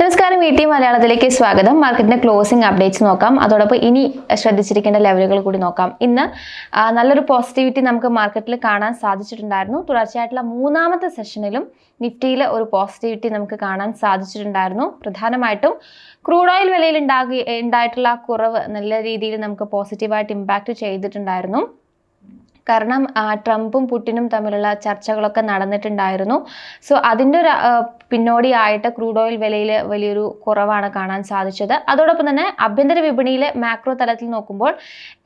നമസ്കാരം V T മലയാളത്തിലേക്ക് സ്വാഗതം. മാർക്കറ്റിന്റെ ക്ലോസിംഗ് അപ്ഡേറ്റ്സ് നോക്കാം. അതോടൊപ്പം ഇനി ശ്രദ്ധിച്ചിരിക്കേണ്ട ലെവലുകൾ കൂടി നോക്കാം. ഇന്ന് നല്ലൊരു പോസിറ്റിവിറ്റി നമുക്ക് മാർക്കറ്റിൽ കാണാൻ സാധിച്ചിട്ടുണ്ടായിരുന്നു. തുടർച്ചയായിട്ടുള്ള മൂന്നാമത്തെ സെഷനിലും നിഫ്റ്റിയിൽ ഒരു പോസിറ്റിവിറ്റി നമുക്ക് കാണാൻ സാധിച്ചിട്ടുണ്ടായിരുന്നു. പ്രധാനമായിട്ടും ക്രൂഡ് ഓയിൽ വിലയിൽ ഉണ്ടാകി ഉണ്ടായിട്ടുള്ള കുറവ് നല്ല രീതിയിൽ നമുക്ക് പോസിറ്റീവായിട്ട് ഇമ്പാക്റ്റ് ചെയ്തിട്ടുണ്ടായിരുന്നു. കാരണം ട്രംപും പുട്ടിനും തമ്മിലുള്ള ചർച്ചകളൊക്കെ നടന്നിട്ടുണ്ടായിരുന്നു. സോ അതിന്റെ ഒരു പിന്നോടിയായിട്ട് ക്രൂഡ് ഓയിൽ വിലയിൽ വലിയൊരു കുറവാണ് കാണാൻ സാധിച്ചത്. അതോടൊപ്പം തന്നെ ആഭ്യന്തര വിപണിയിലെ മാക്രോ തലത്തിൽ നോക്കുമ്പോൾ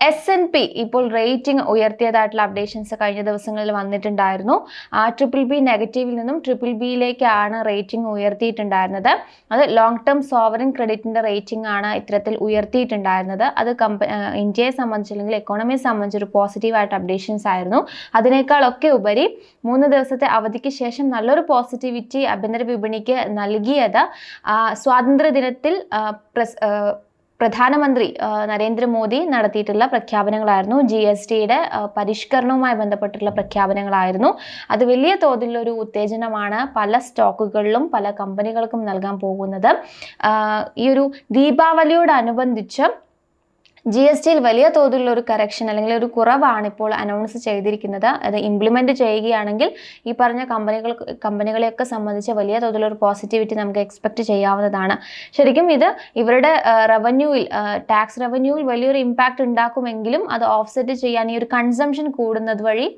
എസ് എൻ പി ഇപ്പോൾ റേറ്റിംഗ് ഉയർത്തിയതായിട്ടുള്ള അപ്ഡേഷൻസ് കഴിഞ്ഞ ദിവസങ്ങളിൽ വന്നിട്ടുണ്ടായിരുന്നു. ആ ട്രിപ്പിൾ ബി നെഗറ്റീവിൽ നിന്നും ട്രിപ്പിൾ ബിയിലേക്കാണ് റേറ്റിംഗ് ഉയർത്തിയിട്ടുണ്ടായിരുന്നത്. അത് ലോങ് ടേം സോവറിൻ ക്രെഡിറ്റിന്റെ റേറ്റിംഗ് ആണ് ഇത്തരത്തിൽ ഉയർത്തിയിട്ടുണ്ടായിരുന്നത്. അത് കമ്പ ഇന്ത്യയെ സംബന്ധിച്ച് അല്ലെങ്കിൽ എക്കോണമിയെ സംബന്ധിച്ച് ഒരു പോസിറ്റീവായിട്ട് അപ്ഡേഷൻസ് ആയിരുന്നു. അതിനേക്കാളൊക്കെ ഉപരി മൂന്ന് ദിവസത്തെ അവധിക്ക് ശേഷം നല്ലൊരു പോസിറ്റിവിറ്റി ആഭ്യന്തര വിപണിക്ക് നൽകിയത് സ്വാതന്ത്ര്യ ദിനത്തിൽ പ്രധാനമന്ത്രി നരേന്ദ്രമോദി നടത്തിയിട്ടുള്ള പ്രഖ്യാപനങ്ങളായിരുന്നു. ജി എസ് ടിയുടെ പരിഷ്കരണവുമായി ബന്ധപ്പെട്ടുള്ള പ്രഖ്യാപനങ്ങളായിരുന്നു. അത് വലിയ തോതിലൊരു ഉത്തേജനമാണ് പല സ്റ്റോക്കുകളിലും പല കമ്പനികൾക്കും നൽകാൻ പോകുന്നത്. ഈ ഒരു ദീപാവലിയോടനുബന്ധിച്ച് ജി എസ് ടിയിൽ വലിയ തോതിലുള്ള ഒരു കറക്ഷൻ അല്ലെങ്കിൽ ഒരു കുറവാണ് ഇപ്പോൾ അനൗൺസ് ചെയ്തിരിക്കുന്നത്. അത് ഇംപ്ലിമെന്റ് ചെയ്യുകയാണെങ്കിൽ ഈ പറഞ്ഞ കമ്പനികൾ കമ്പനികളെയൊക്കെ സംബന്ധിച്ച് വലിയ തോതിലുള്ള ഒരു പോസിറ്റിവിറ്റി നമുക്ക് എക്സ്പെക്ട് ചെയ്യാവുന്നതാണ്. ശരിക്കും ഇത് ഇവരുടെ റവന്യൂവിൽ ടാക്സ് റവന്യൂവിൽ വലിയൊരു ഇമ്പാക്റ്റ് ഉണ്ടാക്കുമെങ്കിലും അത് ഓഫ്സെറ്റ് ചെയ്യാൻ ഈ ഒരു കൺസംഷൻ കൂടുന്നത് വഴി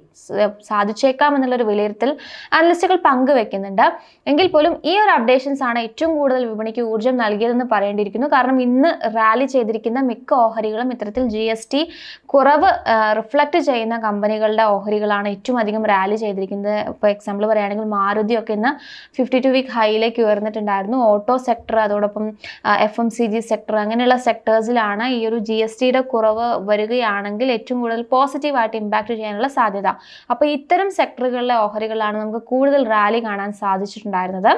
സാധിച്ചേക്കാം എന്നുള്ളൊരു വിലയിരുത്തൽ അനലിസ്റ്റുകൾ പങ്കുവെക്കുന്നുണ്ട്. എങ്കിൽ പോലും ഈ ഒരു അപ്ഡേഷൻസ് ആണ് ഏറ്റവും കൂടുതൽ വിപണിക്ക് ഊർജം നൽകിയതെന്ന് പറയേണ്ടിയിരിക്കുന്നു. കാരണം ഇന്ന് റാലി ചെയ്തിരിക്കുന്ന മിക്ക ഓഹരികളും ഇത്തരത്തിൽ ജി എസ് ടി കുറവ് റിഫ്ലക്ട് ചെയ്യുന്ന കമ്പനികളുടെ ഓഹരികളാണ് ഏറ്റവും അധികം റാലി ചെയ്തിരിക്കുന്നത്. ഇപ്പോൾ എക്സാമ്പിൾ പറയുകയാണെങ്കിൽ മാരുതി ഒക്കെ ഇന്ന് ഫിഫ്റ്റി ടു വീക്ക് ഹൈയിലേക്ക് ഉയർന്നിട്ടുണ്ടായിരുന്നു. ഓട്ടോ സെക്ടർ അതോടൊപ്പം F M C G sector അങ്ങനെയുള്ള സെക്ടേഴ്സിലാണ് ഈ ഒരു ജി എസ് ടിയുടെ കുറവ് വരികയാണെങ്കിൽ ഏറ്റവും കൂടുതൽ പോസിറ്റീവായിട്ട് ഇമ്പാക്റ്റ് ചെയ്യാനുള്ള സാധ്യത. അപ്പോൾ ഇത്തരം സെക്ടറുകളിലെ ഓഹരികളാണ് നമുക്ക് കൂടുതൽ റാലി കാണാൻ സാധിച്ചിട്ടുണ്ടായിരുന്നത്.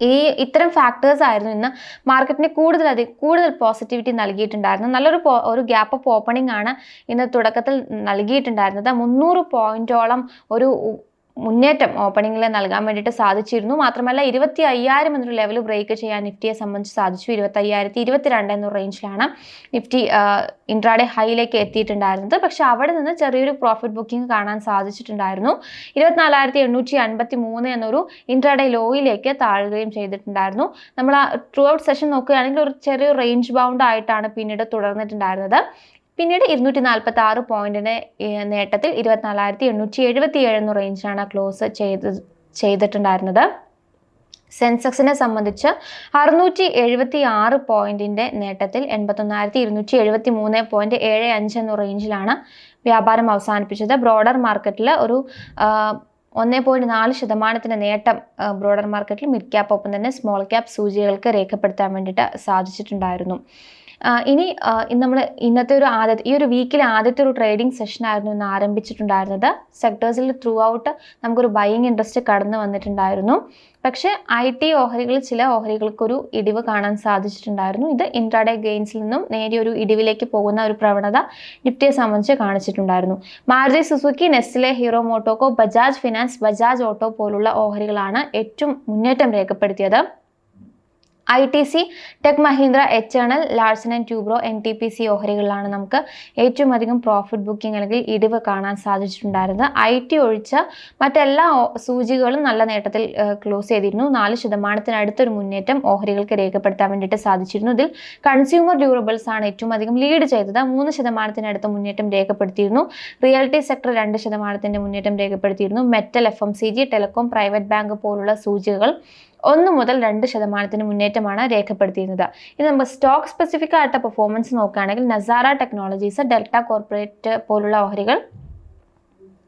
ഈ ഇത്തരം ഫാക്ടേഴ്സ് ആയിരുന്നു ഇന്ന് മാർക്കറ്റിന് കൂടുതൽ അധികം കൂടുതൽ പോസിറ്റിവിറ്റി നൽകിയിട്ടുണ്ടായിരുന്നു നല്ലൊരു ഒരു ഗ്യാപ്പ് ഓപ്പണിംഗ് ആണ് ഇന്ന് തുടക്കത്തിൽ നൽകിയിട്ടുണ്ടായിരുന്നത്. മുന്നൂറ് പോയിന്റോളം ഒരു മുന്നേറ്റം ഓപ്പണിംഗിൽ നൽകാൻ വേണ്ടിയിട്ട് സാധിച്ചിരുന്നു. മാത്രമല്ല ഇരുപത്തി അയ്യായിരം എന്നൊരു ലെവൽ ബ്രേക്ക് ചെയ്യാൻ നിഫ്റ്റിയെ സംബന്ധിച്ച് സാധിച്ചു. ഇരുപത്തി അയ്യായിരത്തി ഇരുപത്തിരണ്ട് എന്ന റേഞ്ചിലാണ് നിഫ്റ്റി ഇൻട്രാഡേ ഹൈയിലേക്ക് എത്തിയിട്ടുണ്ടായിരുന്നത്. പക്ഷെ അവിടെ നിന്ന് ചെറിയൊരു പ്രോഫിറ്റ് ബുക്കിംഗ് കാണാൻ സാധിച്ചിട്ടുണ്ടായിരുന്നു. ഇരുപത്തിനാലായിരത്തി എണ്ണൂറ്റി അൻപത്തി മൂന്ന് എന്നൊരു ഇൻട്രാഡേ ലോയിലേക്ക് താഴുകയും ചെയ്തിട്ടുണ്ടായിരുന്നു. നമ്മൾ ആ ത്രൂ ഔട്ട് സെഷൻ നോക്കുകയാണെങ്കിൽ ഒരു ചെറിയ റേഞ്ച് ബൗണ്ട് ആയിട്ടാണ് പിന്നീട് തുടർന്നിട്ടുണ്ടായിരുന്നത്. പിന്നീട് ഇരുന്നൂറ്റി നാൽപ്പത്തി ആറ് പോയിന്റിന് നേട്ടത്തിൽ ഇരുപത്തിനാലായിരത്തി എണ്ണൂറ്റി എഴുപത്തി ഏഴ് എന്ന റേഞ്ചിലാണ് ക്ലോസ് ചെയ്ത് ചെയ്തിട്ടുണ്ടായിരുന്നത്. സെൻസെക്സിനെ സംബന്ധിച്ച് അറുന്നൂറ്റി എഴുപത്തി ആറ് പോയിന്റിന്റെ നേട്ടത്തിൽ എൺപത്തൊന്നായിരത്തി ഇരുന്നൂറ്റി എഴുപത്തി മൂന്ന് പോയിന്റ് ഏഴ് അഞ്ച് എന്ന റേഞ്ചിലാണ് വ്യാപാരം അവസാനിപ്പിച്ചത്. ബ്രോഡർ മാർക്കറ്റിൽ ഒരു ഒന്ന് പോയിന്റ് നാല് ശതമാനത്തിന്റെ നേട്ടം ബ്രോഡർ മാർക്കറ്റിൽ മിഡ് ക്യാപ്പ് ഒപ്പം തന്നെ സ്മോൾ ക്യാപ്പ് സൂചികൾക്ക് രേഖപ്പെടുത്താൻ വേണ്ടിയിട്ട് സാധിച്ചിട്ടുണ്ടായിരുന്നു. ഇനി നമ്മൾ ഇന്നത്തെ ഒരു ആദ്യത്തെ ഈ ഒരു വീക്കിലെ ആദ്യത്തെ ഒരു ട്രേഡിംഗ് സെഷൻ ആയിരുന്നു ഇന്ന് ആരംഭിച്ചിട്ടുണ്ടായിരുന്നത്. സെക്ടേഴ്സിൽ ത്രൂ ഔട്ട് നമുക്കൊരു ബൈയിങ് ഇൻട്രസ്റ്റ് കടന്നു വന്നിട്ടുണ്ടായിരുന്നു. പക്ഷേ ഐ ടി ഓഹരികളിൽ ചില ഓഹരികൾക്കൊരു ഇടിവ് കാണാൻ സാധിച്ചിട്ടുണ്ടായിരുന്നു. ഇത് ഇൻട്രാഡേ ഗെയിൻസിൽ നിന്നും നേരിയ ഒരു ഇടിവിലേക്ക് പോകുന്ന ഒരു പ്രവണത നിഫ്റ്റിയെ സംബന്ധിച്ച് കാണിച്ചിട്ടുണ്ടായിരുന്നു. Maruti Suzuki Nestle Hero MotoCorp Bajaj Finance Bajaj Auto പോലുള്ള ഓഹരികളാണ് ഏറ്റവും മുന്നേറ്റം രേഖപ്പെടുത്തിയത്. I T C Tech Mahindra Eternal Larsen and Toubro N T P C ഓഹരികളിലാണ് നമുക്ക് ഏറ്റവും അധികം പ്രോഫിറ്റ് ബുക്കിംഗ് അല്ലെങ്കിൽ ഇടിവ് കാണാൻ സാധിച്ചിട്ടുണ്ടായിരുന്നത്. ഐ ടി ഒഴിച്ച മറ്റെല്ലാ സൂചികളും നല്ല നേട്ടത്തിൽ ക്ലോസ് ചെയ്തിരുന്നു. നാല് ശതമാനത്തിനടുത്തൊരു മുന്നേറ്റം ഓഹരികൾക്ക് രേഖപ്പെടുത്താൻ വേണ്ടിയിട്ട് സാധിച്ചിരുന്നു. ഇതിൽ കൺസ്യൂമർ ഡ്യൂറബിൾസ് ആണ് ഏറ്റവും അധികം ലീഡ് ചെയ്തത്. മൂന്ന് ശതമാനത്തിനടുത്ത് മുന്നേറ്റം രേഖപ്പെടുത്തിയിരുന്നു. റിയാലിറ്റി സെക്ടർ രണ്ട് ശതമാനത്തിന്റെ മുന്നേറ്റം രേഖപ്പെടുത്തിയിരുന്നു. Metal F M C G telecom private bank പോലുള്ള സൂചികകൾ ഒന്ന് മുതൽ രണ്ട് ശതമാനത്തിന് മുന്നേറ്റമാണ് രേഖപ്പെടുത്തിയിരുന്നത്. ഇനി നമുക്ക് സ്റ്റോക്ക് സ്പെസിഫിക് ആയിട്ട് പെർഫോമൻസ് നോക്കുകയാണെങ്കിൽ നസാറ ടെക്നോളജീസ് ഡെൽറ്റ കോർപ്പറേറ്റ് പോലുള്ള ഓഹരികൾ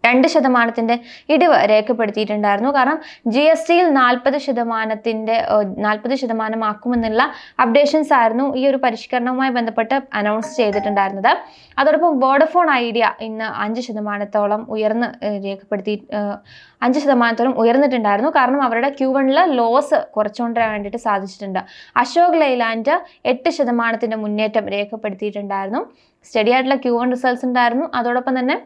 രണ്ട് ശതമാനത്തിന്റെ ഇടിവ് രേഖപ്പെടുത്തിയിട്ടുണ്ടായിരുന്നു. കാരണം ജി എസ് ടിയിൽ നാൽപ്പത് ശതമാനത്തിന്റെ നാൽപ്പത് ശതമാനമാക്കുമെന്നുള്ള അപ്ഡേഷൻസ് ആയിരുന്നു ഈ ഒരു പരിഷ്കരണവുമായി ബന്ധപ്പെട്ട് അനൗൺസ് ചെയ്തിട്ടുണ്ടായിരുന്നത്. അതോടൊപ്പം വോഡഫോൺ ഐഡിയ ഇന്ന് അഞ്ച് ശതമാനത്തോളം ഉയർന്ന് രേഖപ്പെടുത്തി അഞ്ച് ശതമാനത്തോളം ഉയർന്നിട്ടുണ്ടായിരുന്നു. കാരണം അവരുടെ ക്യൂ വണ്ണിൽ ലോസ് കുറച്ചുകൊണ്ടിരാൻ വേണ്ടിയിട്ട് സാധിച്ചിട്ടുണ്ട്. അശോക് ലൈലാൻഡ് എട്ട് ശതമാനത്തിന്റെ മുന്നേറ്റം രേഖപ്പെടുത്തിയിട്ടുണ്ടായിരുന്നു. സ്റ്റഡി ആയിട്ടുള്ള ക്യൂ വൺ റിസൾട്ട്സ് ഉണ്ടായിരുന്നു. അതോടൊപ്പം തന്നെ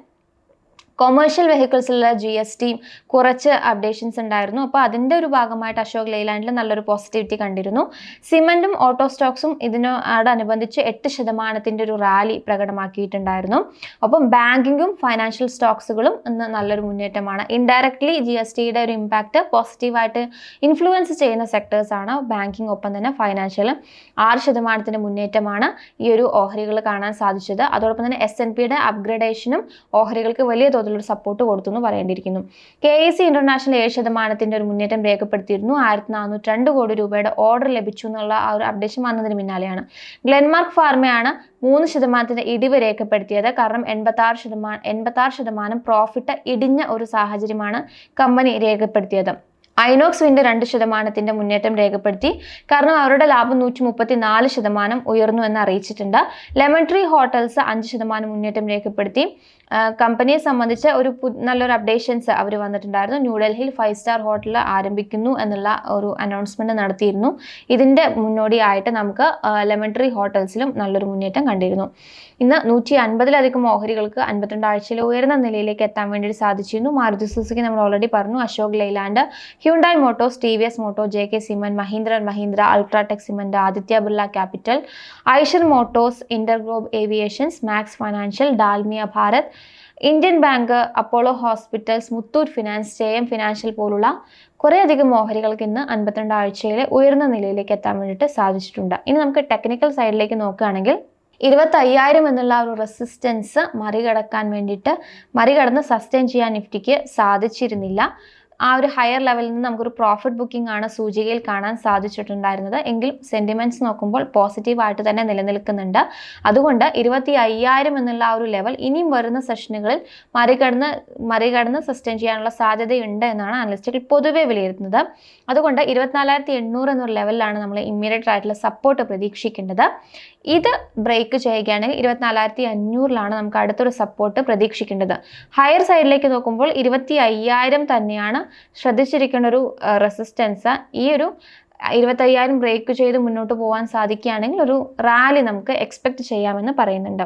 കൊമേഴ്ഷ്യൽ വെഹിക്കിൾസിലുള്ള ജി എസ് ടിയും കുറച്ച് അപ്ഡേഷൻസ് ഉണ്ടായിരുന്നു. അപ്പോൾ അതിന്റെ ഒരു ഭാഗമായിട്ട് അശോക് ലെയ്ലാൻഡിൽ നല്ലൊരു പോസിറ്റിവിറ്റി കണ്ടിരുന്നു. സിമെന്റും ഓട്ടോ സ്റ്റോക്സും ഇതിനോടനുബന്ധിച്ച് എട്ട് ശതമാനത്തിന്റെ ഒരു റാലി പ്രകടമാക്കിയിട്ടുണ്ടായിരുന്നു. ഒപ്പം ബാങ്കിങ്ങും ഫൈനാൻഷ്യൽ സ്റ്റോക്സുകളും ഇന്ന് നല്ലൊരു മുന്നേറ്റമാണ്. ഇൻഡയറക്ട്ലി ജി എസ് ടിയുടെ ഒരു ഇമ്പാക്റ്റ് പോസിറ്റീവായിട്ട് ഇൻഫ്ലുവൻസ് ചെയ്യുന്ന സെക്ടേഴ്സാണ് ബാങ്കിങ് ഒപ്പം തന്നെ ഫൈനാൻഷ്യലും ആറ് ശതമാനത്തിന്റെ മുന്നേറ്റമാണ് ഈ ഒരു ഓഹരികൾ കാണാൻ സാധിച്ചത്. അതോടൊപ്പം തന്നെ എസ് എൻ പിയുടെ അപ്ഗ്രഡേഷനും ഓഹരികൾക്ക് വലിയ തോതിലൊരു സപ്പോർട്ട് കൊടുത്തു എന്ന് പറയേണ്ടിയിരിക്കുന്നു. കെ എ സി ഇന്റർനാഷണൽ ഏഴ് ശതമാനത്തിന്റെ ഒരു മുന്നേറ്റം രേഖപ്പെടുത്തിയിരുന്നു. ആയിരത്തി നാനൂറ്റി രണ്ട് കോടി രൂപയുടെ ഓർഡർ ലഭിച്ചു എന്നുള്ള ആ ഒരു അപ്ഡേഷൻ വന്നതിന് പിന്നാലെയാണ്. ഗ്ലെൻമാർക്ക് ഫാർമയാണ് മൂന്ന് ശതമാനത്തിന്റെ ഇടിവ് രേഖപ്പെടുത്തിയത്. കാരണം എൺപത്തി ആറ് ശതമാനം എൺപത്തി ആറ് ശതമാനം പ്രോഫിറ്റ് ഇടിഞ്ഞ ഒരു സാഹചര്യമാണ് കമ്പനി രേഖപ്പെടുത്തിയത്. ഐനോക്സ് വിന്റെ രണ്ട് ശതമാനത്തിന്റെ മുന്നേറ്റം രേഖപ്പെടുത്തി. കാരണം അവരുടെ ലാഭം നൂറ്റി മുപ്പത്തി നാല് ശതമാനം ഉയർന്നു എന്ന് അറിയിച്ചിട്ടുണ്ട്. ലെമൺ ട്രീ ഹോട്ടൽസ് അഞ്ച് ശതമാനം മുന്നേറ്റം രേഖപ്പെടുത്തി. കമ്പനിയെ സംബന്ധിച്ച് ഒരു നല്ലൊരു അപ്ഡേഷൻസ് അവർ വന്നിട്ടുണ്ടായിരുന്നു. ന്യൂഡൽഹിയിൽ ഫൈവ് സ്റ്റാർ ഹോട്ടൽ ആരംഭിക്കുന്നു എന്നുള്ള ഒരു അനൗൺസ്മെന്റ് നടത്തിയിരുന്നു. ഇതിന്റെ മുന്നോടിയായിട്ട് നമുക്ക് ലെമൺ ഹോട്ടൽസിലും നല്ലൊരു മുന്നേറ്റം കണ്ടിരുന്നു. ഇന്ന് നൂറ്റി അൻപതിലധികം ഓഹരികൾക്ക് അൻപത്തിരണ്ട് ആഴ്ചയിൽ ഉയർന്ന നിലയിലേക്ക് എത്താൻ വേണ്ടി സാധിച്ചിരുന്നു. മാരുതി സുസുക്കി നമ്മൾ ഓൾറെഡി പറഞ്ഞു. Ashok Leyland Hyundai Motors T V S Motor J K cement Mahindra Mahindra UltraTech Cement Aditya Birla Capital Eicher Motors InterGlobe Aviations Max Financial Dalmia Bharat Indian Bank Apollo Hospitals Muthoot Finance J M Financial പോലുള്ള കുറേയധികം ഓഹരികൾക്ക് ഇന്ന് അൻപത്തിരണ്ട് ആഴ്ചയിലെ ഉയർന്ന നിലയിലേക്ക് എത്താൻ വേണ്ടിയിട്ട് സാധിച്ചിട്ടുണ്ട്. ഇനി നമുക്ക് ടെക്നിക്കൽ സൈഡിലേക്ക് നോക്കുകയാണെങ്കിൽ ഇരുപത്തി അയ്യായിരം എന്നുള്ള ഒരു റെസിസ്റ്റൻസ് മറികടക്കാൻ വേണ്ടിയിട്ട് മറികടന്ന് സസ്റ്റെയിൻ ചെയ്യാൻ നിഫ്റ്റിക്ക് സാധിച്ചിരുന്നില്ല. ആ ഒരു ഹയർ ലെവലിൽ നിന്ന് നമുക്കൊരു പ്രോഫിറ്റ് ബുക്കിംഗ് ആണ് സൂചികയിൽ കാണാൻ സാധിച്ചിട്ടുണ്ടായിരുന്നത്. എങ്കിലും സെന്റിമെന്റ്സ് നോക്കുമ്പോൾ പോസിറ്റീവായിട്ട് തന്നെ നിലനിൽക്കുന്നുണ്ട്. അതുകൊണ്ട് ഇരുപത്തി അയ്യായിരം എന്നുള്ള ആ ഒരു ലെവൽ ഇനിയും വരുന്ന സെഷനുകളിൽ മറികടന്ന് മറികടന്ന് സസ്റ്റെയിൻ ചെയ്യാനുള്ള സാധ്യതയുണ്ട് എന്നാണ് അനലിസ്റ്റുകൾ പൊതുവെ വിലയിരുത്തുന്നത്. അതുകൊണ്ട് ഇരുപത്തിനാലായിരത്തി എണ്ണൂറ് എന്നൊരു ലെവലിലാണ് നമ്മൾ ഇമ്മീഡിയറ്റ് ആയിട്ടുള്ള സപ്പോർട്ട് പ്രതീക്ഷിക്കേണ്ടത്. ഇത് ബ്രേക്ക് ചെയ്യുകയാണെങ്കിൽ ഇരുപത്തിനാലായിരത്തി അഞ്ഞൂറിലാണ് നമുക്ക് അടുത്തൊരു സപ്പോർട്ട് പ്രതീക്ഷിക്കേണ്ടത്. ഹയർ സൈഡിലേക്ക് നോക്കുമ്പോൾ ഇരുപത്തി അയ്യായിരം തന്നെയാണ് ശ്രദ്ധിച്ചിരിക്കേണ്ട ഒരു റെസിസ്റ്റൻസ് ഈ ഒരു ഇരുപത്തയ്യായിരം ബ്രേക്ക് ചെയ്ത് മുന്നോട്ട് പോകാൻ സാധിക്കുകയാണെങ്കിൽ ഒരു റാലി നമുക്ക് എക്സ്പെക്ട് ചെയ്യാമെന്ന് പറയുന്നുണ്ട്.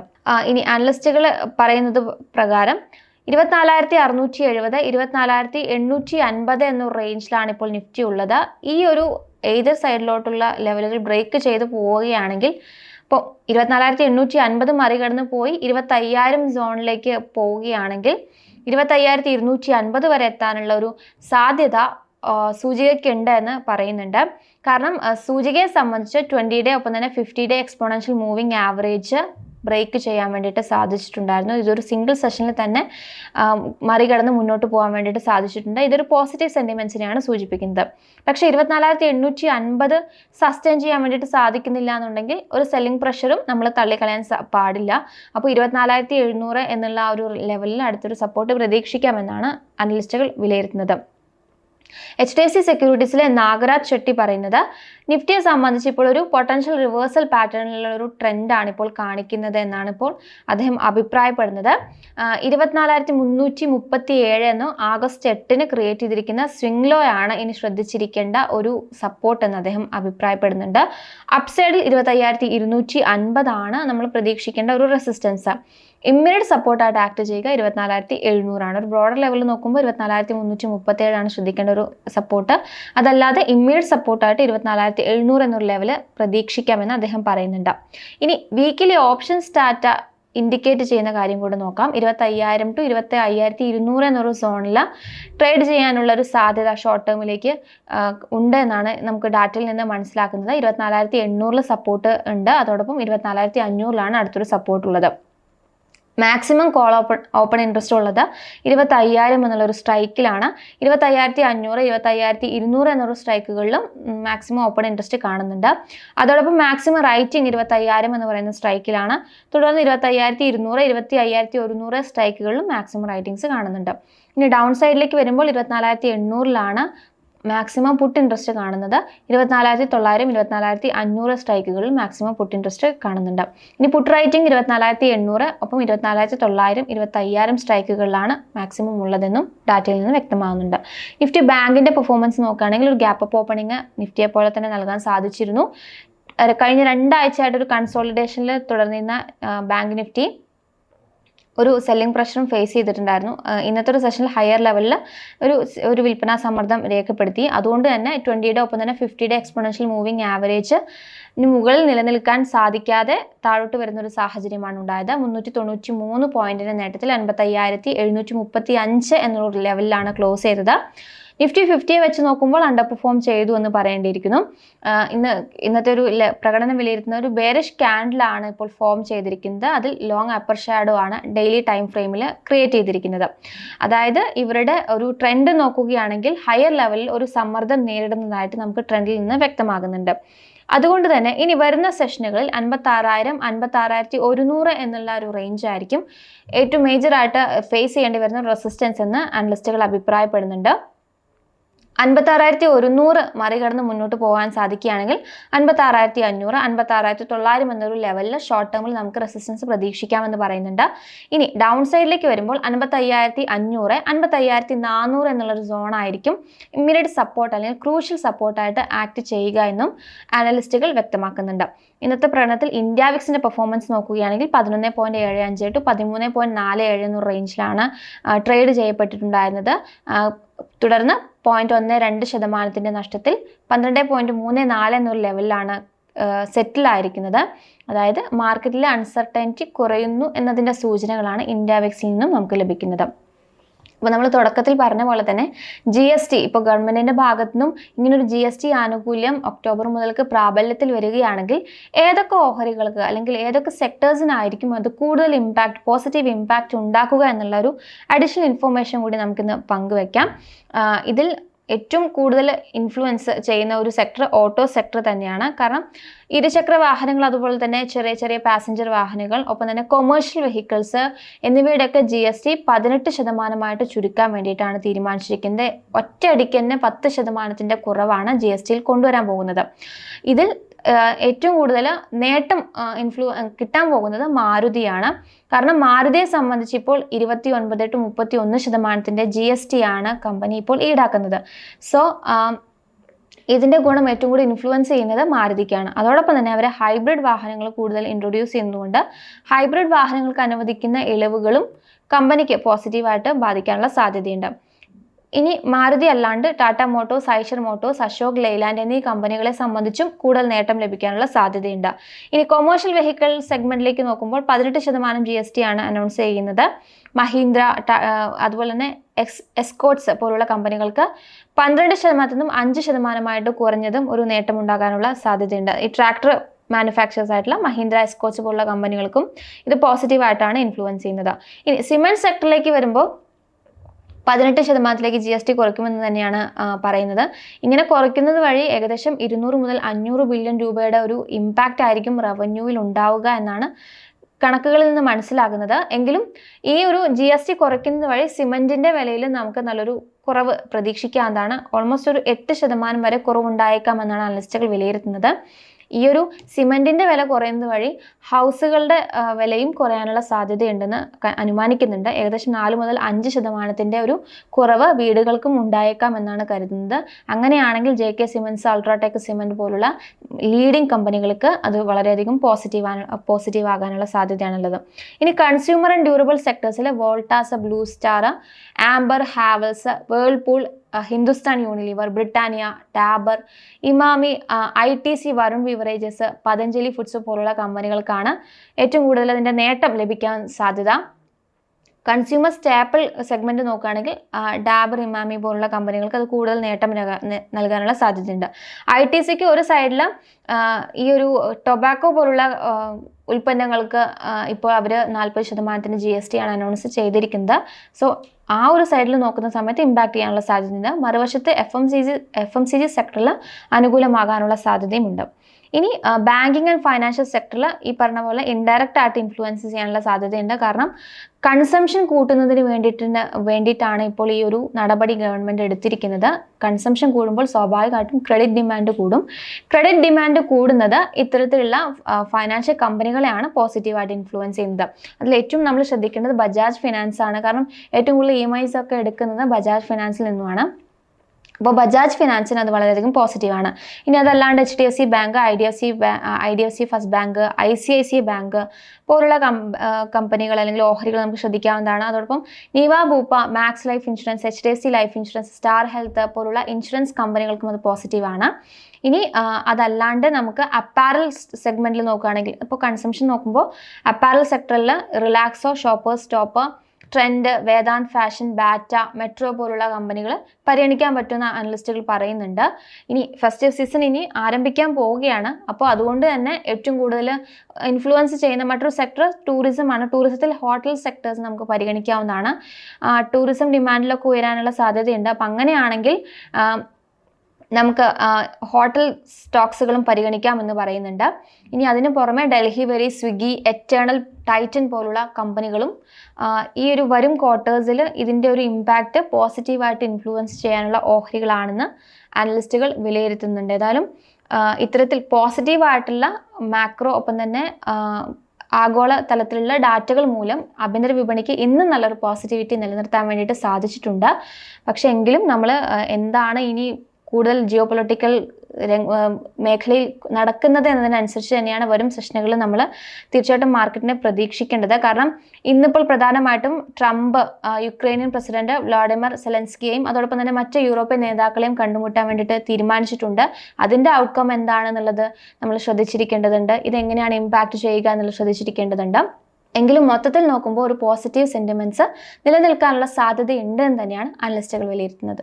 ഇനി അനലിസ്റ്റുകൾ പറയുന്നത് പ്രകാരം ഇരുപത്തിനാലായിരത്തി അറുന്നൂറ്റി എഴുപത് ഇരുപത്തിനാലായിരത്തി എണ്ണൂറ്റി അൻപത് എന്ന റേഞ്ചിലാണ് ഇപ്പോൾ നിഫ്റ്റി ഉള്ളത് ഈ ഒരു ഏത് സൈഡിലോട്ടുള്ള ലെവലുകൾ ബ്രേക്ക് ചെയ്ത് പോവുകയാണെങ്കിൽ ഇപ്പോൾ ഇരുപത്തിനാലായിരത്തി എണ്ണൂറ്റി അൻപത് മറികടന്ന് പോയി ഇരുപത്തയ്യായിരം സോണിലേക്ക് പോവുകയാണെങ്കിൽ ഇരുപത്തയ്യായിരത്തി ഇരുന്നൂറ്റി അൻപത് വരെ എത്താനുള്ള ഒരു സാധ്യത സൂചികയ്ക്കുണ്ട് എന്ന് പറയുന്നുണ്ട്. കാരണം സൂചികയെ സംബന്ധിച്ച് ട്വന്റി ഡേ ഒപ്പം തന്നെ fifty day exponential moving average break ചെയ്യാൻ വേണ്ടിയിട്ട് സാധിച്ചിട്ടുണ്ടായിരുന്നു. ഇതൊരു സിംഗിൾ സെഷനിൽ തന്നെ മറികടന്ന് മുന്നോട്ട് പോകാൻ വേണ്ടിയിട്ട് സാധിച്ചിട്ടുണ്ട്. ഇതൊരു പോസിറ്റീവ് സെന്റിമെൻസിനെയാണ് സൂചിപ്പിക്കുന്നത്. പക്ഷേ ഇരുപത്തിനാലായിരത്തി എണ്ണൂറ്റി അൻപത് സസ്റ്റെയിൻ ചെയ്യാൻ വേണ്ടിയിട്ട് സാധിക്കുന്നില്ല എന്നുണ്ടെങ്കിൽ ഒരു സെല്ലിംഗ് പ്രഷറും നമ്മൾ തള്ളിക്കളയാൻ പാടില്ല. അപ്പോൾ ഇരുപത്തിനാലായിരത്തി എഴുന്നൂറ് എന്നുള്ള ആ ഒരു ലെവലിൽ അടുത്തൊരു സപ്പോർട്ട് പ്രതീക്ഷിക്കാമെന്നാണ് അനലിസ്റ്റുകൾ വിലയിരുത്തുന്നത്. എച്ച് ഡി എഫ് സി സെക്യൂരിറ്റീസിലെ നാഗരാജ് ഷെട്ടി പറയുന്നത് നിഫ്റ്റിയെ സംബന്ധിച്ച് ഇപ്പോൾ ഒരു പൊട്ടൻഷ്യൽ റിവേഴ്സൽ പാറ്റേണിലുള്ള ഒരു ട്രെൻഡാണ് ഇപ്പോൾ കാണിക്കുന്നത് എന്നാണ് ഇപ്പോൾ അദ്ദേഹം അഭിപ്രായപ്പെടുന്നത്. ഇരുപത്തിനാലായിരത്തി മുന്നൂറ്റി മുപ്പത്തി ഏഴ് എന്ന് ആഗസ്റ്റ് എട്ടിന് ക്രിയേറ്റ് ചെയ്തിരിക്കുന്ന സ്വിംഗ് ലോ ആണ് ഇനി ശ്രദ്ധിച്ചിരിക്കേണ്ട ഒരു സപ്പോർട്ട് എന്ന് അദ്ദേഹം അഭിപ്രായപ്പെടുന്നുണ്ട്. അപ്സൈഡിൽ ഇരുപത്തയ്യായിരത്തി ഇരുന്നൂറ്റി അൻപതാണ് നമ്മൾ പ്രതീക്ഷിക്കേണ്ട ഒരു റെസിസ്റ്റൻസ് ഇമ്മീഡിയറ്റ് സപ്പോർട്ടായിട്ട് ആക്ട് ചെയ്യുക ഇരുപത്തിനാലായിരത്തി എഴുന്നൂറാണ് ഒരു ബ്രോഡർ ലെവലിൽ നോക്കുമ്പോൾ ഇരുപത്തിനാലായിരത്തി മുന്നൂറ്റി മുപ്പത്തി ഏഴാണ് ശ്രദ്ധിക്കേണ്ട ഒരു സപ്പോർട്ട് അതല്ലാതെ ഇമ്മീഡിയറ്റ് സപ്പോർട്ടായിട്ട് ഇരുപത്തിനാലായിരത്തി എഴുന്നൂറ് എന്നൊരു ലെവൽ പ്രതീക്ഷിക്കാമെന്ന് അദ്ദേഹം പറയുന്നുണ്ട്. ഇനി വീക്കിലി ഓപ്ഷൻസ് ഡാറ്റ ഇൻഡിക്കേറ്റ് ചെയ്യുന്ന കാര്യം കൂടെ നോക്കാം. ഇരുപത്തി അയ്യായിരം ടു ഇരുപത്തി അയ്യായിരത്തി ഇരുന്നൂറ് എന്നൊരു സോണിൽ ട്രേഡ് ചെയ്യാനുള്ള ഒരു സാധ്യത ഷോർട്ട് ടേമിലേക്ക് ഉണ്ട് എന്നാണ് നമുക്ക് ഡാറ്റയിൽ നിന്ന് മനസ്സിലാക്കുന്നത്. ഇരുപത്തിനാലായിരത്തി എണ്ണൂറിൽ സപ്പോർട്ട് ഉണ്ട്. അതോടൊപ്പം ഇരുപത്തിനാലായിരത്തി അഞ്ഞൂറിലാണ് അടുത്തൊരു സപ്പോർട്ട് ഉള്ളത്. Maximum call open open interest ഉള്ളത് ഇരുപത്തി അയ്യായിരം എന്നുള്ളൊരു സ്ട്രൈക്കിലാണ് ഇരുപത്തി അയ്യായിരത്തി അഞ്ഞൂറ് ഇരുപത്തി അയ്യായിരത്തി ഇരുന്നൂറ് എന്നൊരു സ്ട്രൈക്കുകളിലും മാക്സിമം ഓപ്പൺ ഇൻട്രസ്റ്റ് കാണുന്നുണ്ട്. അതോടൊപ്പം മാക്സിമം റൈറ്റിംഗ് ഇരുപത്തി അയ്യായിരം എന്ന് പറയുന്ന സ്ട്രൈക്കിലാണ് തുടർന്ന് ഇരുപത്തി അയ്യായിരത്തി ഇരുന്നൂറ് ഇരുപത്തി അയ്യായിരത്തി ഒരുന്നൂറ് സ്ട്രൈക്കുകളിലും മാക്സിമം റൈറ്റിംഗ്സ് കാണുന്നുണ്ട്. ഇനി ഡൗൺ സൈഡിലേക്ക് വരുമ്പോൾ ഇരുപത്തിനാലായിരത്തി എണ്ണൂറിലാണ് മാക്സിമം പുട്ട് ഇൻട്രസ്റ്റ് കാണുന്നത് ഇരുപത്തിനാലായിരത്തി തൊള്ളായിരം ഇരുപത്തിനാലായിരത്തി അഞ്ഞൂറ് സ്ട്രൈക്കുകളിൽ മാക്സിമം പുട്ട് ഇൻട്രസ്റ്റ് കാണുന്നുണ്ട്. ഇനി പുട്ട് റൈറ്റിംഗ് ഇരുപത്തിനാലായിരത്തി എണ്ണൂറ് ഒപ്പം ഇരുപത്തിനാലായിരത്തി തൊള്ളായിരം ഇരുപത്തി അയ്യായിരം സ്ട്രൈക്കുകളിലാണ് മാക്സിമം ഉള്ളതെന്നും ഡാറ്റയിൽ നിന്ന് വ്യക്തമാകുന്നുണ്ട് നിഫ്റ്റി ബാങ്കിന്റെ പെർഫോമൻസ് നോക്കുകയാണെങ്കിൽ ഒരു ഗ്യാപ്പ് അപ്പ് ഓപ്പണിംഗ് നിഫ്റ്റിയെ പോലെ തന്നെ നൽകാൻ സാധിച്ചിരുന്നു. കഴിഞ്ഞ രണ്ടാഴ്ചയായിട്ട് ഒരു കൺസോളിഡേഷനിൽ തുടർന്നിരുന്ന ബാങ്ക് നിഫ്റ്റി ഒരു സെല്ലിംഗ് പ്രഷറും ഫേസ് ചെയ്തിട്ടുണ്ടായിരുന്നു. ഇന്നത്തെ ഒരു സെഷനിൽ ഹയർ ലെവലിൽ ഒരു ഒരു വിൽപ്പന സമ്മർദ്ദം രേഖപ്പെടുത്തി. അതുകൊണ്ട് തന്നെ ട്വന്റിയുടെ ഒപ്പം തന്നെ ഫിഫ്റ്റിയുടെ എക്സ്പോണൻഷ്യൽ മൂവിങ് ആവറേജ് മുകളിൽ നിലനിൽക്കാൻ സാധിക്കാതെ താഴോട്ട് വരുന്ന ഒരു സാഹചര്യമാണ് ഉണ്ടായത്. മുന്നൂറ്റി തൊണ്ണൂറ്റി മൂന്ന് പോയിന്റിന്റെ നേട്ടത്തിൽ അൻപത്തി അയ്യായിരത്തി എഴുന്നൂറ്റി മുപ്പത്തി അഞ്ച് എന്നുള്ള ലെവലിലാണ് ക്ലോസ് ചെയ്തത്. നിഫ്റ്റി ഫിഫ്റ്റിയെ വെച്ച് നോക്കുമ്പോൾ അണ്ടർ പെർഫോം ചെയ്തു എന്ന് പറയേണ്ടിയിരിക്കുന്നു. ഇന്ന് ഇന്നത്തെ ഒരു പ്രകടനം വിലയിരുത്തുന്ന ഒരു ബേറിഷ് ക്യാൻഡിലാണ് ഇപ്പോൾ ഫോം ചെയ്തിരിക്കുന്നത്. അതിൽ ലോങ് അപ്പർ ഷാഡോ ആണ് ഡെയിലി ടൈം ഫ്രെയിമിൽ ക്രിയേറ്റ് ചെയ്തിരിക്കുന്നത്. അതായത് ഇവരുടെ ഒരു ട്രെൻഡ് നോക്കുകയാണെങ്കിൽ ഹയർ ലെവലിൽ ഒരു സമ്മർദ്ദം നേരിടുന്നതായിട്ട് നമുക്ക് ട്രെൻഡിൽ നിന്ന് വ്യക്തമാകുന്നുണ്ട്. അതുകൊണ്ട് തന്നെ ഇനി വരുന്ന സെഷനുകളിൽ അൻപത്തി ആറായിരം അൻപത്തി ആറായിരത്തി ഒരുന്നൂറ് എന്നുള്ള ഒരു റേഞ്ച് ആയിരിക്കും. ഏറ്റവും മേജറായിട്ട് ഫേസ് ചെയ്യേണ്ടി വരുന്ന റെസിസ്റ്റൻസ് എന്ന് അനലിസ്റ്റുകൾ അഭിപ്രായപ്പെടുന്നുണ്ട്. അൻപത്തി ആറായിരത്തി ഒരുന്നൂറ് മറികടന്ന് മുന്നോട്ട് പോകാൻ സാധിക്കുകയാണെങ്കിൽ അൻപത്തി ആറായിരത്തി അഞ്ഞൂറ് അൻപത്തി ആറായിരത്തി തൊള്ളായിരം എന്നൊരു ലെവലിൽ ഷോർട്ട് ടേമിൽ നമുക്ക് റെസിസ്റ്റൻസ് പ്രതീക്ഷിക്കാമെന്ന് പറയുന്നുണ്ട്. ഇനി ഡൗൺ സൈഡിലേക്ക് വരുമ്പോൾ അൻപത്തി അയ്യായിരത്തി അഞ്ഞൂറ് അൻപത്തി അയ്യായിരത്തി നാനൂറ് എന്നുള്ളൊരു സോൺ ആയിരിക്കും ഇമ്മീഡിയറ്റ് സപ്പോർട്ട് അല്ലെങ്കിൽ ക്രൂഷ്യൽ സപ്പോർട്ടായിട്ട് ആക്ട് ചെയ്യുക എന്നും അനലിസ്റ്റുകൾ വ്യക്തമാക്കുന്നുണ്ട്. ഇന്നത്തെ പ്രകടനത്തിൽ ഇന്ത്യ വിക്സിന്റെ പെർഫോമൻസ് നോക്കുകയാണെങ്കിൽ പതിനൊന്ന് പോയിന്റ് ഏഴ് അഞ്ച് ടു പതിമൂന്ന് പോയിന്റ് നാല് ഏഴ് എന്നൊരു റേഞ്ചിലാണ് ട്രേഡ് ചെയ്യപ്പെട്ടിട്ടുണ്ടായിരുന്നത്. തുടർന്ന് പോയിന്റ് ഒന്ന് രണ്ട് ശതമാനത്തിന്റെ നഷ്ടത്തിൽ പന്ത്രണ്ട് പോയിന്റ് മൂന്ന് നാല് എന്നൊരു ലെവലിലാണ് സെറ്റിൽ ആയിരിക്കുന്നത്. അതായത് മാർക്കറ്റിലെ അൺസർട്ടനിറ്റി കുറയുന്നു എന്നതിന്റെ സൂചനകളാണ് ഇന്ത്യ വിക്സിൽ നിന്നും നമുക്ക് ലഭിക്കുന്നത്. അപ്പോൾ നമ്മൾ തുടക്കത്തിൽ പറഞ്ഞ പോലെ തന്നെ ജി എസ് ടി ഇപ്പോൾ ഗവൺമെന്റിന്റെ ഭാഗത്തു നിന്നും ഇങ്ങനൊരു ജി എസ് ടി ആനുകൂല്യം ഒക്ടോബർ മുതൽക്ക് പ്രാബല്യത്തിൽ വരികയാണെങ്കിൽ ഏതൊക്കെ ഓഹരികൾക്ക് അല്ലെങ്കിൽ ഏതൊക്കെ സെക്ടേഴ്സിനായിരിക്കും അത് കൂടുതൽ ഇമ്പാക്റ്റ് പോസിറ്റീവ് ഇമ്പാക്റ്റ് ഉണ്ടാക്കുക എന്നുള്ള ഒരു അഡീഷണൽ ഇൻഫോർമേഷൻ കൂടി നമുക്കിന്ന് പങ്കുവെക്കാം. ഇതിൽ ഏറ്റവും കൂടുതൽ ഇൻഫ്ലുവൻസ് ചെയ്യുന്ന ഒരു സെക്ടർ ഓട്ടോ സെക്ടർ തന്നെയാണ്. കാരണം ഇരുചക്ര വാഹനങ്ങൾ അതുപോലെ തന്നെ ചെറിയ ചെറിയ പാസഞ്ചർ വാഹനങ്ങൾ ഒപ്പം തന്നെ കൊമേഴ്ഷ്യൽ വെഹിക്കിൾസ് എന്നിവയുടെയൊക്കെ ജി എസ് ടി പതിനെട്ട് ശതമാനമായിട്ട് ചുരുക്കാൻ വേണ്ടിയിട്ടാണ് തീരുമാനിച്ചിരിക്കുന്നത്. ഒറ്റയടിക്ക് തന്നെ പത്ത് ശതമാനത്തിന്റെ കുറവാണ് ജി എസ് ടിയിൽ കൊണ്ടുവരാൻ പോകുന്നത്. ഇതിൽ ഏറ്റവും കൂടുതൽ നേട്ടം ഇൻഫ്ലു കിട്ടാൻ പോകുന്നത് മാരുതിയാണ്. കാരണം മാരുതിയെ സംബന്ധിച്ച് ഇപ്പോൾ ഇരുപത്തി ഒൻപത് ടു മുപ്പത്തി ഒന്ന് ശതമാനത്തിന്റെ ജി എസ് ടി ആണ് കമ്പനി ഇപ്പോൾ ഈടാക്കുന്നത്. സോ ഇതിന്റെ ഗുണം ഏറ്റവും കൂടുതൽ ഇൻഫ്ലുവൻസ് ചെയ്യുന്നത് മാരുതിക്കാണ്. അതോടൊപ്പം തന്നെ അവർ ഹൈബ്രിഡ് വാഹനങ്ങൾ കൂടുതൽ ഇൻട്രൊഡ്യൂസ് ചെയ്യുന്നതുകൊണ്ട് ഹൈബ്രിഡ് വാഹനങ്ങൾക്ക് അനുവദിക്കുന്ന ഇളവുകളും കമ്പനിക്ക് പോസിറ്റീവായിട്ട് ബാധിക്കാനുള്ള സാധ്യതയുണ്ട്. ഇനി മാരുതി അല്ലാണ്ട് Tata Motors Eicher Motors Ashok Leyland എന്നീ കമ്പനികളെ സംബന്ധിച്ചും കൂടുതൽ നേട്ടം ലഭിക്കാനുള്ള സാധ്യതയുണ്ട്. ഇനി കൊമേഴ്ഷ്യൽ വെഹിക്കിൾ സെഗ്മെന്റിലേക്ക് നോക്കുമ്പോൾ പതിനെട്ട് ശതമാനം ജി എസ് ടി ആണ് അനൗൺസ് ചെയ്യുന്നത്. മഹീന്ദ്ര അതുപോലെ തന്നെ എക്സ് എസ്കോട്ട്സ് പോലുള്ള കമ്പനികൾക്ക് പന്ത്രണ്ട് ശതമാനത്തിൽ നിന്നും അഞ്ച് ശതമാനമായിട്ട് കുറഞ്ഞതും ഒരു നേട്ടം ഉണ്ടാകാനുള്ള സാധ്യതയുണ്ട്. ഈ ട്രാക്ടർ മാനുഫാക്ചേഴ്സ് ആയിട്ടുള്ള മഹീന്ദ്ര എസ്കോച്ച് പോലുള്ള കമ്പനികൾക്കും ഇത് പോസിറ്റീവായിട്ടാണ് ഇൻഫ്ലുവൻസ് ചെയ്യുന്നത്. ഇനി സിമെന്റ് സെക്ടറിലേക്ക് വരുമ്പോൾ പതിനെട്ട് ശതമാനത്തിലേക്ക് ജി എസ് ടി കുറയ്ക്കുമെന്ന് തന്നെയാണ് പറയുന്നത്. ഇങ്ങനെ കുറയ്ക്കുന്നത് വഴി ഏകദേശം ഇരുന്നൂറ് മുതൽ അഞ്ഞൂറ് ബില്യൺ രൂപയുടെ ഒരു ഇമ്പാക്റ്റ് ആയിരിക്കും റവന്യൂവിൽ ഉണ്ടാവുക എന്നാണ് കണക്കുകളിൽ നിന്ന് മനസ്സിലാകുന്നത്. എങ്കിലും ഈ ഒരു ജി എസ് ടി കുറയ്ക്കുന്നത് വഴി സിമെന്റിന്റെ വിലയിൽ നമുക്ക് നല്ലൊരു കുറവ് പ്രതീക്ഷിക്കാവുന്നതാണ്. ഓൾമോസ്റ്റ് ഒരു എട്ട് ശതമാനം വരെ കുറവുണ്ടായേക്കാം എന്നാണ് അനലിസ്റ്റുകൾ വിലയിരുത്തുന്നത്. ഈ ഒരു സിമെന്റിന്റെ വില കുറയുന്നത് വഴി ഹൗസുകളുടെ വിലയും കുറയാനുള്ള സാധ്യതയുണ്ടെന്ന് അനുമാനിക്കുന്നുണ്ട്. ഏകദേശം നാല് മുതൽ അഞ്ച് ശതമാനത്തിന്റെ ഒരു കുറവ് വീടുകൾക്കും ഉണ്ടായേക്കാം എന്നാണ് കരുതുന്നത്. അങ്ങനെയാണെങ്കിൽ J K Cements UltraTech Cement പോലുള്ള ലീഡിംഗ് കമ്പനികൾക്ക് അത് വളരെയധികം പോസിറ്റീവ് പോസിറ്റീവ് ആകാനുള്ള സാധ്യതയാണുള്ളത്. ഇനി consumer and durable സെക്ടേഴ്സിൽ Voltas Blue Star Amber Havells Whirlpool Hindustan Unilever Britannia Dabur Emami I T C Varun Beverages Patanjali Foods പോലുള്ള കമ്പനികൾക്കാണ് ഏറ്റവും കൂടുതൽ അതിന്റെ നേട്ടം ലഭിക്കാൻ സാധ്യത. കൺസ്യൂമർ സ്റ്റാപ്പിൾ സെഗ്മെന്റ് നോക്കുകയാണെങ്കിൽ ഡാബർ ഇമാമി പോലുള്ള കമ്പനികൾക്ക് അത് കൂടുതൽ നേട്ടം നൽകാനുള്ള സാധ്യതയുണ്ട്. ഐ ടി സിക്ക് ഒരു സൈഡിൽ ഈ ഒരു ടൊബാക്കോ പോലുള്ള ഉൽപ്പന്നങ്ങൾക്ക് ഇപ്പോൾ അവർ നാൽപ്പത് ശതമാനത്തിന് ജി എസ് ടി ആണ് അനൗൺസ് ചെയ്തിരിക്കുന്നത്. സോ ആ ഒരു സൈഡിൽ നോക്കുന്ന സമയത്ത് ഇമ്പാക്ട് ചെയ്യാനുള്ള സാധ്യതയുണ്ട്. മറുവശത്ത് F M C G F M C G സെക്ടറിൽ അനുകൂലമാകാനുള്ള സാധ്യതയുമുണ്ട്. ഇനി ബാങ്കിങ് ആൻഡ് ഫൈനാൻഷ്യൽ സെക്ടറിൽ ഈ പറഞ്ഞ പോലെ ഇൻഡയറക്റ്റ് ആയിട്ട് ഇൻഫ്ലുവൻസ് ചെയ്യാനുള്ള സാധ്യതയുണ്ട്. കാരണം കൺസംഷൻ കൂട്ടുന്നതിന് വേണ്ടിയിട്ട് വേണ്ടിയിട്ടാണ് ഇപ്പോൾ ഈ ഒരു നടപടി ഗവൺമെന്റ് എടുത്തിരിക്കുന്നത്. കൺസംഷൻ കൂടുമ്പോൾ സ്വാഭാവികമായിട്ടും ക്രെഡിറ്റ് ഡിമാൻഡ് കൂടും. ക്രെഡിറ്റ് ഡിമാൻഡ് കൂടുന്നത് ഇത്തരത്തിലുള്ള ഫൈനാൻഷ്യൽ കമ്പനികളെയാണ് പോസിറ്റീവായിട്ട് ഇൻഫ്ലുവൻസ് ചെയ്യുന്നത്. അതിൽ ഏറ്റവും നമ്മൾ ശ്രദ്ധിക്കേണ്ടത് ബജാജ് ഫിനാൻസ് ആണ്. കാരണം ഏറ്റവും കൂടുതൽ ഇ ഐസ് ഒക്കെ എടുക്കുന്നത് ബജാജ് ഫിനാൻസിൽ നിന്നുമാണ്. അപ്പോൾ ബജാജ് ഫിനാൻസിന് അത് വളരെയധികം പോസിറ്റീവാണ് ഇനി അതല്ലാണ്ട് H D F C bank I D F C I D F C first bank I C I C bank പോലുള്ള കമ്പനികൾ അല്ലെങ്കിൽ ഓഹരികൾ നമുക്ക് ശ്രദ്ധിക്കാവുന്നതാണ്. അതോടൊപ്പം Niva Bupa Max Life insurance H D F C life insurance Star Health പോലുള്ള insurance കമ്പനികൾക്കും അത് പോസിറ്റീവാണ് ഇനി അതല്ലാണ്ട് നമുക്ക് അപ്പാരൽ സെഗ്മെന്റിൽ നോക്കുകയാണെങ്കിൽ ഇപ്പോൾ കൺസംഷൻ നോക്കുമ്പോൾ അപ്പാരൽ സെക്ടറിൽ Relaxo Shoppers Stop Trent Vedant Fashion Bata Metro പോലുള്ള കമ്പനികൾ പരിഗണിക്കാൻ പറ്റുന്ന അനലിസ്റ്റുകൾ പറയുന്നുണ്ട്. ഇനി ഫസ്റ്റ് സീസൺ ഇനി ആരംഭിക്കാൻ പോവുകയാണ്. അപ്പോൾ അതുകൊണ്ട് തന്നെ ഏറ്റവും കൂടുതൽ ഇൻഫ്ലുവൻസ് ചെയ്യുന്ന മറ്റൊരു സെക്ടർ ടൂറിസമാണ് ടൂറിസത്തിൽ ഹോട്ടൽ സെക്ടേഴ്സ് നമുക്ക് പരിഗണിക്കാവുന്നതാണ്. ടൂറിസം ഡിമാൻഡിലൊക്കെ ഉയരാനുള്ള സാധ്യതയുണ്ട്. അപ്പം അങ്ങനെയാണെങ്കിൽ നമുക്ക് ഹോട്ടൽ സ്റ്റോക്സുകളും പരിഗണിക്കാമെന്ന് പറയുന്നുണ്ട്. ഇനി അതിന് പുറമെ ഡൽഹി വരി സ്വിഗ്ഗി എറ്റേണൽ ടൈറ്റൻ പോലുള്ള കമ്പനികളും ഈ ഒരു വരും ക്വാർട്ടേഴ്സിൽ ഇതിന്റെ ഒരു ഇമ്പാക്റ്റ് പോസിറ്റീവായിട്ട് ഇൻഫ്ലുവൻസ് ചെയ്യാനുള്ള ഓഹരികളാണെന്ന് അനലിസ്റ്റുകൾ വിലയിരുത്തുന്നുണ്ട്. ഏതായാലും ഇത്തരത്തിൽ പോസിറ്റീവായിട്ടുള്ള മാക്രോ ഒപ്പം തന്നെ ആഗോള തലത്തിലുള്ള ഡാറ്റകൾ മൂലം ആഭ്യന്തര വിപണിക്ക് ഇന്നും നല്ലൊരു പോസിറ്റിവിറ്റി നിലനിർത്താൻ വേണ്ടിയിട്ട് സാധിച്ചിട്ടുണ്ട്. പക്ഷേ എങ്കിലും നമ്മൾ എന്താണ് ഇനി കൂടുതൽ ജിയോ പൊളിറ്റിക്കൽ മേഖലയിൽ നടക്കുന്നത് എന്നതിനനുസരിച്ച് തന്നെയാണ് വരും സെഷനുകളിൽ നമ്മൾ തീർച്ചയായിട്ടും മാർക്കറ്റിനെ പ്രതീക്ഷിക്കേണ്ടത്. കാരണം ഇന്നിപ്പോൾ പ്രധാനമായിട്ടും ട്രംപ് യുക്രൈനിയൻ പ്രസിഡന്റ് വ്ളാഡിമിർ സെലൻസ്കിയെയും അതോടൊപ്പം തന്നെ മറ്റ് യൂറോപ്യൻ നേതാക്കളെയും കണ്ടുമുട്ടാൻ വേണ്ടിയിട്ട് തീരുമാനിച്ചിട്ടുണ്ട്. അതിന്റെ ഔട്ട്കം എന്താണെന്നുള്ളത് നമ്മൾ ശ്രദ്ധിച്ചിരിക്കേണ്ടതുണ്ട്. ഇതെങ്ങനെയാണ് ഇമ്പാക്റ്റ് ചെയ്യുക എന്നുള്ളത് ശ്രദ്ധിച്ചിരിക്കേണ്ടതുണ്ട്. എങ്കിലും മൊത്തത്തിൽ നോക്കുമ്പോൾ ഒരു പോസിറ്റീവ് സെന്റിമെന്റ്സ് നിലനിൽക്കാനുള്ള സാധ്യതയുണ്ട് എന്ന് തന്നെയാണ് അനലിസ്റ്റുകൾ വിലയിരുത്തുന്നത്.